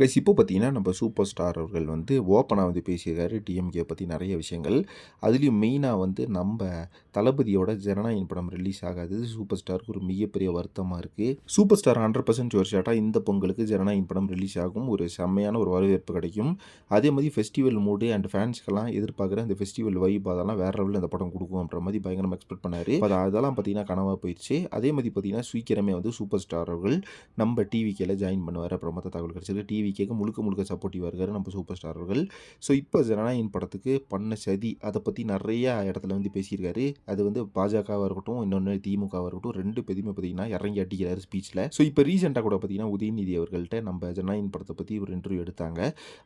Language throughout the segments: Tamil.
கைஸ் இப்போ பார்த்தீங்கன்னா நம்ம சூப்பர் ஸ்டார் அவர்கள் வந்து ஓப்பனாக வந்து பேசியிருக்காரு டிஎம்கே பற்றி நிறைய விஷயங்கள். அதுலேயும் மெயினாக வந்து நம்ம தளபதியோட ஜனநாயகன் படம் ரிலீஸ் ஆகாதது சூப்பர் ஸ்டாருக்கு ஒரு மிகப்பெரிய வருத்தமாக இருக்குது சூப்பர் ஸ்டார் ஹண்ட்ரட் பர்சன்ட் ஒரு ஷாட்டாக இந்த பொங்கலுக்கு ஜனநாயகன் படம் ரிலீஸ் ஆகும். ஒரு செம்மையான ஒரு வரவேற்பு கிடைக்கும். அதே மாதிரி ஃபெஸ்டிவல் மூடு அண்ட் ஃபேன்ஸ்க்கெல்லாம் எதிர்பார்க்குற அந்த ஃபெஸ்டிவல் வைப் அதெல்லாம் வேற லெவலில் அந்த படம் கொடுக்கும்ன்ற மாதிரி பயங்கரமாக எக்ஸ்பெக்ட் பண்ணார். அது அதெல்லாம் பார்த்தீங்கன்னா கனவாக போயிடுச்சு அதே மாதிரி பார்த்தீங்கன்னா சீக்கிரமே வந்து சூப்பர் ஸ்டார் அவர்கள் நம்ம டிவிக்கேல ஜாயின் பண்ணுவார் அப்புறம் மற்ற தகவல் கிடச்சிருக்கு. டிவிக்கேக்கு முழுக்க முழுக்க சப்போர்ட்டிவாக இருக்காரு நம்ம சூப்பர் ஸ்டார் அவர்கள். ஸோ இப்போ ஜனநாயகன் படத்துக்கு பண்ண சதி அதை பற்றி நிறைய இடத்துல வந்து பேசியிருக்காரு. அது வந்து பாஜகவாக இருக்கட்டும் இன்னொன்று திமுகவாக இருக்கட்டும் ரெண்டு பேருமே பார்த்தீங்கன்னா இறங்கி அடிக்கிறார் ஸ்பீச்சில் ஸோ இப்போ ரீசெண்டாக கூட பார்த்தீங்கன்னா உதயநிதி அவர்கள்ட்ட நம்ம ஜனநாயகன் படத்தை பற்றி ஒரு இன்டர்வியூ எடுத்தாங்க.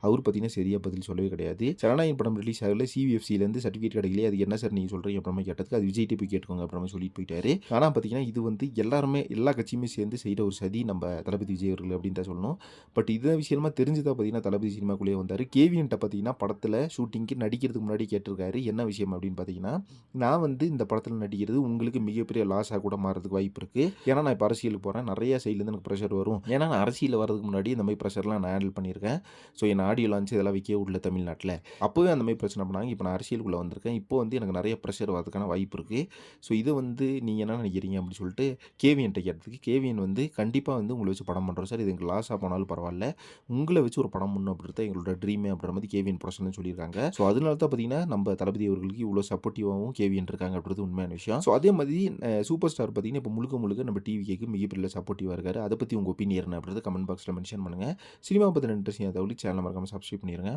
அவர் பார்த்தீங்கன்னா சரியாக பதில் சொல்லவே கிடையாது. ஜனநாயகன் படம் ரிலீஸ் ஆகல. சிவிஎஃப்சிலேருந்து சர்டிஃபிகேட் கிடைக்கல அது என்ன சார் நீங்கள் சொல்கிறீங்க அப்புறமா கேட்டதுக்கு அது விஜய் போய் கேட்டுக்கோங்க அப்புறமா சொல்லிட்டு போயிட்டாரு. ஆனால் பார்த்தீங்கன்னா இது வந்து எல்லாருமே எல்லா கட்சியுமே சேர்ந்து செய்கிற ஒரு சதி நம்ம தளபதி விஜய் அவர்கள் அப்படின்னு தான் சொல்லணும். பட் இதை விஷயம் தெரிஞ்சுதான் பார்த்தீங்கன்னா தளபதி சினிமாக்குள்ளேயே வந்தார். கேவியன்ட்ட பார்த்தீங்கன்னா படத்தில் ஷூட்டிங்க்கு நடிக்கிறதுக்கு முன்னாடி கேட்டிருக்காரு. என்ன விஷயம் அப்படின்னு பார்த்தீங்கன்னா நான் வந்து இந்த படத்தில் நடிக்கிறது உங்களுக்கு மிகப்பெரிய லாஸாக கூட மாறதுக்கு வாய்ப்பு இருக்குது ஏன்னா நான் இப்போ அரசியலுக்கு போகிறேன் நிறைய சைட்லேருந்து எனக்கு ப்ரெஷர் வரும். ஏன்னா நான் அரசியல் வரதுக்கு முன்னாடி இந்த மாதிரி ப்ரெஷர்லாம் நான் ஹேண்டில் பண்ணியிருக்கேன். ஸோ என் ஆடியோ லான்ச் இதெல்லாம் விற்க உள்ள தமிழ்நாட்டில். அப்போவே அந்த மாதிரி பிரச்சனை பண்ணாங்க. இப்போ நான் அரசியலுக்குள்ளே வந்திருக்கேன். இப்போ வந்து எனக்கு நிறைய ப்ரெஷர் வரதுக்கான வாய்ப்பு இருக்குது ஸோ இதை வந்து நீங்கள் என்ன நினைக்கிறீங்க அப்படின்னு சொல்லிட்டு கேவியன்ட்ட கேட்டதுக்கு கேவியன் வந்து கண்டிப்பாக வந்து உங்களை வச்சு படம் பண்ணுறோம் சார். இது எங்களுக்கு லாஸாக போனாலும் பரவாயில்ல. உங்களை வச்சு ஒரு படம் பண்ணணும் அப்படின்றத எங்களோட ட்ரீமே அப்படின்ற மாதிரி கேவியன் ப்ரொடக்ஷன் சொல்லியிருக்காங்க. ஸோ அதனால தான் பார்த்தீங்கன்னா நம்ம தளபதி அவர்களுக்கு இவ்வளோ சப்போர்ட்டிவாகவும் கேவியன் இருக்காங்க அப்படின்றது உண்மையான விஷயம். ஸோ அதே மாதிரி சூப்பர் ஸ்டார் பார்த்தீங்கன்னா இப்போ முழுக்க முழுக்க நம்ம டிவிக்கு மிகப்பெரிய சப்போர்ட்டிவாக இருக்காரு. அதை பற்றி உங்கள் ஒப்பீனியன் அப்படின்றது கமெண்ட் பாக்ஸில் மென்ஷன் பண்ணுங்கள் சினிமா பற்றின இன்ட்ரெஸ்டிங் தகவல் சேனல் மறக்காமல் சப்ஸ்கிரைப் பண்ணிடுங்க